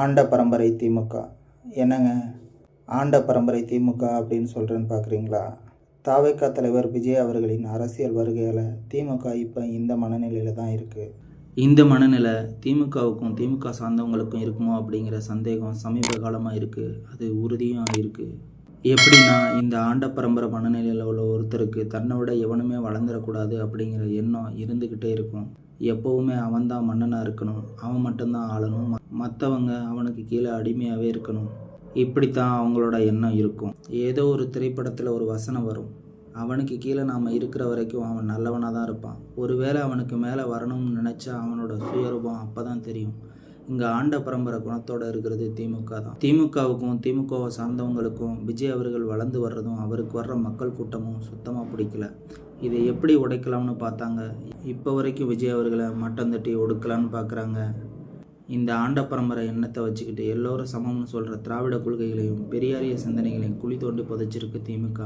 ஆண்ட பரம்பரை திமுக. என்னங்க? ஆண்ட பரம்பரை திமுக அப்படின்னு சொல்கிறேன்னு பார்க்குறீங்களா தாவேக்கா தலைவர் விஜய் அவர்களின் அரசியல் வருகையால் திமுக இப்போ இந்த மனநிலையில் தான் இருக்குது இந்த மனநிலை திமுகவுக்கும் திமுக சார்ந்தவங்களுக்கும் இருக்குமோ அப்படிங்கிற சந்தேகம் சமீப காலமாக இருக்குது அது உறுதியும் இருக்குது எப்படின்னா இந்த ஆண்ட பரம்பரை மனநிலையில் உள்ள ஒருத்தருக்கு தன்னை விட எவனுமே வளர்ந்துடக்கூடாது அப்படிங்கிற எண்ணம் இருந்துக்கிட்டே இருக்கும். எப்போவுமே அவன்தான் மன்னனாக இருக்கணும். அவன் மட்டும்தான் ஆளணும் மற்றவங்க அவனுக்கு கீழே அடிமையாகவே இருக்கணும். இப்படித்தான் அவங்களோட எண்ணம் இருக்கும். ஏதோ ஒரு திரைப்படத்தில் ஒரு வசனம் வரும். அவனுக்கு கீழே நாம் இருக்கிற வரைக்கும் அவன் நல்லவனாக தான் இருப்பான். ஒருவேளை அவனுக்கு மேலே வரணும்னு நினச்சா அவனோட சுயரூபம் அப்போ தான் தெரியும். இங்கே ஆண்ட பரம்பரை குணத்தோடு இருக்கிறது திமுக தான். திமுகவுக்கும் திமுகவை சார்ந்தவங்களுக்கும் விஜய் அவர்கள் வளர்ந்து வர்றதும் அவருக்கு வர்ற மக்கள் கூட்டமும் சுத்தமாக பிடிக்கல. இதை எப்படி உடைக்கலாம்னு பார்த்தாங்க. இப்போ வரைக்கும் விஜய் அவர்களை மட்டம் தட்டி ஒடுக்கலான்னு பார்க்குறாங்க இந்த ஆண்ட பரம்பரை எண்ணத்தை வச்சுக்கிட்டு எல்லோரும் சமம்னு சொல்கிற திராவிட கொள்கைகளையும் பெரியாரிய சிந்தனைகளையும் குழி தோண்டி புதைச்சிருக்கு திமுக.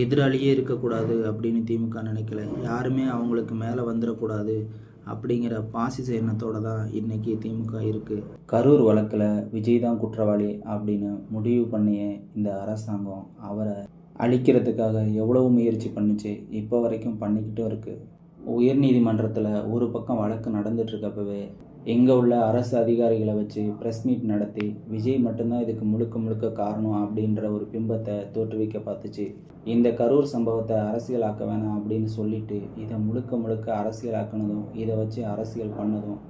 எதிராளியே இருக்கக்கூடாது அப்படின்னு திமுக நினைக்கல. யாருமே அவங்களுக்கு மேலே வந்துடக்கூடாது அப்படிங்கிற பாசிச எண்ணத்தோடு தான் இன்னைக்கு திமுக இருக்குது கரூர் வழக்கில் விஜய் தான் குற்றவாளி அப்படின்னு முடிவு பண்ணிய இந்த அரசாங்கம் அவரை அழிக்கிறதுக்காக எவ்வளவு முயற்சி பண்ணுச்சு இப்போ வரைக்கும் பண்ணிக்கிட்டும் இருக்குது உயர்நீதிமன்றத்தில் ஒரு பக்கம் வழக்கு நடந்துட்டு இருக்கப்பவே எங்கே உள்ள அரசு அதிகாரிகளை வச்சு ப்ரெஸ் மீட் நடத்தி விஜய் மட்டும்தான் இதுக்கு முழுக்க முழுக்க காரணம் அப்படின்ற ஒரு பிம்பத்தை தோற்றுவிக்க பார்த்துச்சு. இந்த கரூர் சம்பவத்தை அரசியலாக்க வேணாம் அப்படின்னு சொல்லிட்டு இதை முழுக்க முழுக்க அரசியலாக்குனதும் இதை வச்சு அரசியல் பண்ணதும்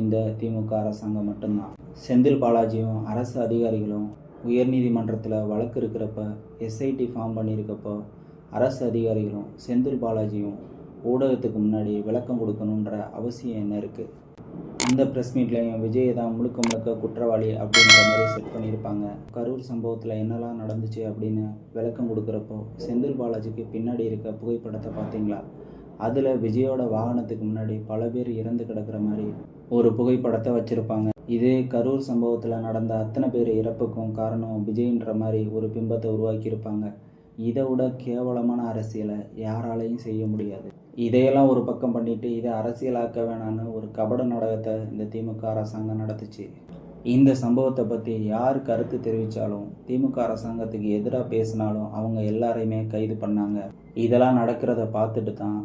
இந்த திமுக அரசாங்கம் மட்டும்தான். செந்தில் பாலாஜியும் அரசு அதிகாரிகளும் உயர்நீதிமன்றத்தில் வழக்கு இருக்கிறப்ப எஸ்ஐடி ஃபார்ம் பண்ணியிருக்கப்போ அரசு அதிகாரிகளும் செந்தில் பாலாஜியும் ஊடகத்துக்கு முன்னாடி விளக்கம் கொடுக்கணுன்ற அவசியம் என்ன இருக்குது அந்த ப்ரெஸ் மீட்லையும் விஜய் தான் முழுக்க முழுக்க குற்றவாளி அப்படின்ற மாதிரி செட் பண்ணியிருப்பாங்க. கரூர் சம்பவத்தில் என்னெல்லாம் நடந்துச்சு அப்படின்னு விளக்கம் கொடுக்குறப்போ செந்தில் பாலாஜிக்கு பின்னாடி இருக்க புகைப்படத்தை பார்த்தீங்களா? அதில் விஜயோட வாகனத்துக்கு முன்னாடி பல பேர் இறந்து கிடக்கிற மாதிரி ஒரு புகைப்படத்தை வச்சுருப்பாங்க. இதே கரூர் சம்பவத்தில் நடந்த அத்தனை பேர் இறப்புக்கும் காரணம் விஜய்ன்ற மாதிரி ஒரு பிம்பத்தை உருவாக்கியிருப்பாங்க. இதை விட கேவலமான அரசியலை யாராலையும் செய்ய முடியாது. இதையெல்லாம் ஒரு பக்கம் பண்ணிட்டு இதை அரசியலாக்க வேணான்னு ஒரு கபட நாடகத்தை இந்த திமுக அரசாங்கம் நடத்துச்சு. இந்த சம்பவத்தை பற்றி யார் கருத்து தெரிவித்தாலும் திமுக அரசாங்கத்துக்கு எதிராக பேசினாலும் அவங்க எல்லாரையுமே கைது பண்ணாங்க. இதெல்லாம் நடக்கிறத பார்த்துட்டு தான்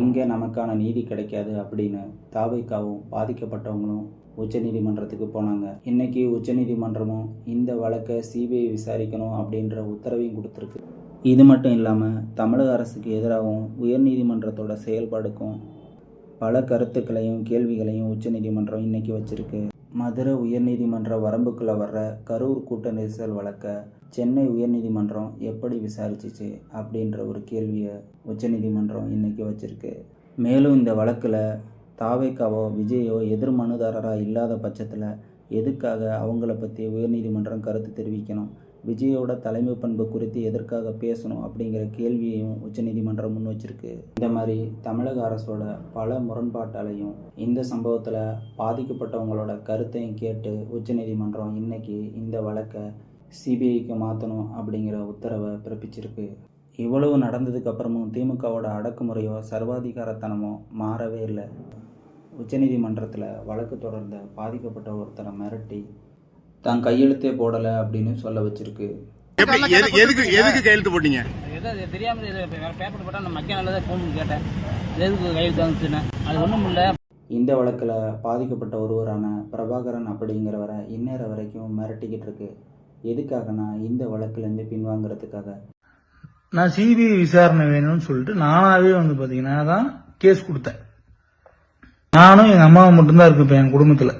இங்கே நமக்கான நீதி கிடைக்காது அப்படின்னு தாவைக்காவும் பாதிக்கப்பட்டவங்களும் உச்சநீதிமன்றத்துக்கு போனாங்க. இன்னைக்கு உச்சநீதிமன்றமும் இந்த வழக்கை சிபிஐ விசாரிக்கணும் அப்படின்ற உத்தரவையும் கொடுத்துருக்கு. இது மட்டும் இல்லாமல் தமிழக அரசுக்கு எதிராகவும் உயர்நீதிமன்றத்தோட செயல்பாடுக்கும் பல கருத்துக்களையும் கேள்விகளையும் உச்சநீதிமன்றம் இன்னைக்கு வச்சிருக்கு. மதுரை உயர்நீதிமன்ற வரம்புக்குள்ளே வர்ற கரூர் கூட்ட நெரிசல் வழக்கை சென்னை உயர்நீதிமன்றம் எப்படி விசாரிச்சிச்சு அப்படின்ற ஒரு கேள்வியை உச்சநீதிமன்றம் இன்னைக்கு வச்சிருக்கு. மேலும் இந்த வழக்கில் தாவேக்காவோ விஜயோ எதிர் மனுதாரராக இல்லாத பட்சத்தில் எதுக்காக அவங்கள பற்றி உயர்நீதிமன்றம் கருத்து தெரிவிக்கணும்? விஜயோட தலைமை பண்பு குறித்து எதற்காக பேசணும் அப்படிங்கிற கேள்வியையும் உச்சநீதிமன்றம் முன் வச்சிருக்கு. இந்த மாதிரி தமிழக அரசோட பல முரண்பாட்டாலையும் இந்த சம்பவத்தில் பாதிக்கப்பட்டவங்களோட கருத்தையும் கேட்டு உச்சநீதிமன்றம் இன்னைக்கு இந்த வழக்கை சிபிஐக்கு மாற்றணும் அப்படிங்கிற உத்தரவை பிறப்பிச்சிருக்கு. இவ்வளவு நடந்ததுக்கு அப்புறமும் திமுகவோட அடக்குமுறையோ சர்வாதிகாரத்தனமோ மாறவே இல்லை. உச்சநீதிமன்றத்தில் வழக்கு தொடர்ந்த பாதிக்கப்பட்ட ஒருத்தரை மிரட்டி தான் கையெழுத்தே போடலை அப்படின்னு சொல்ல வச்சிருக்கு. எதுக்கு எதுக்கு கையெழுத்து போட்டீங்க? தெரியாம பேப்பர் போட்டா நான் மக்கிய நல்லதா ஃபோன் கேட்டேன். எதுக்கு கையெழுத்து வந்துச்சுன்னு? அது ஒன்றும் இல்லை. இந்த வழக்கில் பாதிக்கப்பட்ட ஒருவரான பிரபாகரன் அப்படிங்கிறவரை இந்நேரம் வரைக்கும் மிரட்டிக்கிட்டு இருக்கு. எதுக்காகனா இந்த வழக்குலேருந்து பின்வாங்கிறதுக்காக. நான் சிபிஐ விசாரணை வேணும்னு சொல்லிட்டு நானாவே வந்து பாத்தீங்கன்னா தான் கேஸ் கொடுத்தேன். நானும் எங்க அம்மாவும் மட்டும்தான் இருக்கு இப்ப என் குடும்பத்துல.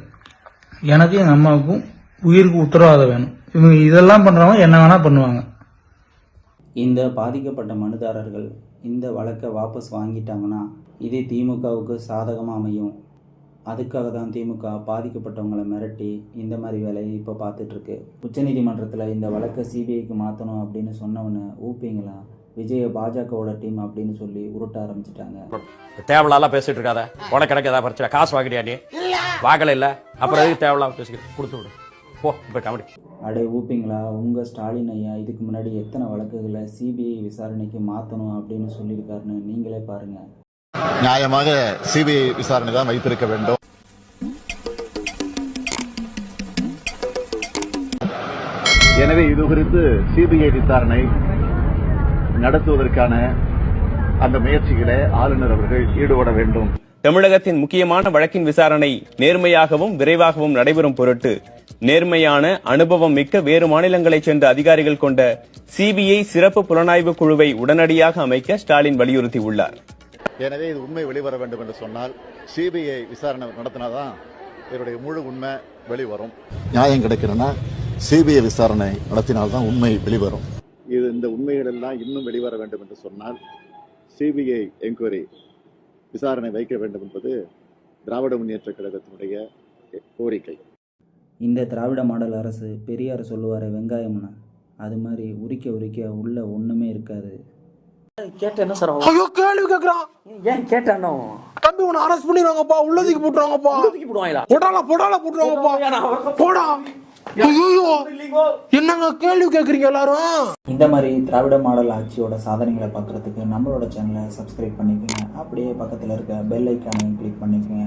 எனக்கு எங்க அம்மாவுக்கும் உயிருக்கு உத்தரவாதம் வேணும். இவங்க இதெல்லாம் பண்றவங்க என்ன வேணா பண்ணுவாங்க. இந்த பாதிக்கப்பட்ட மனுதாரர்கள் இந்த வழக்கை வாபஸ் வாங்கிட்டாங்கன்னா இது திமுகவுக்கு சாதகமாக அமையும். அதுக்காக தான் திமுக பாதிக்கப்பட்டவங்களை மிரட்டி இந்த மாதிரி வேலையை இப்போ பார்த்துட்டு இருக்கு உச்சநீதிமன்றத்தில் இந்த வழக்கை சிபிஐக்கு மாற்றணும் அப்படின்னு சொன்னவனை ஊப்பிங்களா? விஜய பாஜகவோட டீம் அப்படின்னு சொல்லி உருட்ட ஆரம்பிச்சிட்டாங்க. தேவையில்லாம் பேசிட்டு இருக்காத. உனக்கு ஏதாவது பிரச்சனை. காசு வாங்கிட்டியா நீ? வாங்கல இல்ல. அப்புறம் எதுக்கு தேவையில்லாம பேசிக்கிட்டு கொடுத்து விடு. போ இப்ப கபடி அடே ஊப்பிங்களா? உங்கள் ஸ்டாலின் ஐயா இதுக்கு முன்னாடி எத்தனை வழக்குகளை சிபிஐ விசாரணைக்கு மாற்றணும் அப்படின்னு சொல்லியிருக்காருன்னு நீங்களே பாருங்கள் நியாயமாக சிபிஐ விசாரணை தான் வைத்திருக்க வேண்டும். எனவே இது குறித்து சிபிஐ விசாரணை நடத்துவதற்கான அந்த முயற்சிகளை ஆளுநர் அவர்கள் ஈடுபட வேண்டும். தமிழகத்தின் முக்கியமான வழக்கின் விசாரணை நேர்மையாகவும் விரைவாகவும் நடைபெறும் பொருட்டு நேர்மையான அனுபவம் மிக்க வேறு மாநிலங்களைச் சேர்ந்த அதிகாரிகள் கொண்ட சிபிஐ சிறப்பு புலனாய்வு குழுவை உடனடியாக அமைக்க ஸ்டாலின் வலியுறுத்தியுள்ளார். எனவே இது உண்மை வெளிவர வேண்டும் என்று சொன்னால் சிபிஐ விசாரணை நடத்தினாதான் இதனுடைய முழு உண்மை வெளிவரும். நியாயம் கிடைக்கணும்னா சிபிஐ விசாரணை நடத்தினால்தான் உண்மை வெளிவரும். இது இந்த உண்மைகள் எல்லாம் இன்னும் வெளிவர வேண்டும் என்று சொன்னால் சிபிஐ என்கொயரி விசாரணை வைக்க வேண்டும் என்பது திராவிட முன்னேற்ற கழகத்தினுடைய கோரிக்கை. இந்த திராவிட மாடல் அரசு பெரியார் சொல்லுவார் வெங்காயம்னு. அது மாதிரி உரிக்க உரிக்க உள்ள ஒன்றுமே இருக்காது. கேட்ட என்ன சார் ஐயோ கேள்வி கேக்குறான் ஏன் கேட்டானோ தம்பி உன்னை அரெஸ்ட் பண்ணிடுவாங்கப்பா உள்ளதுக்கு போட்டுருவாங்கப்பா தூக்கி போடுவாங்களா? பொடால பொடால போட்டுருவாங்கப்பா போடா ஐயோ. என்னங்க கேள்வி கேக்குறீங்க எல்லாரும்? இந்த மாதிரி திராவிட மாடல் ஆட்சியோட சாதனைகளை பார்க்குறதுக்கு நம்மளோட சேனலை சப்ஸ்கிரைப் பண்ணிக்கோங்க. அப்படியே பக்கத்தில் இருக்க பெல் ஐக்கானையும் கிளிக் பண்ணிக்கோங்க.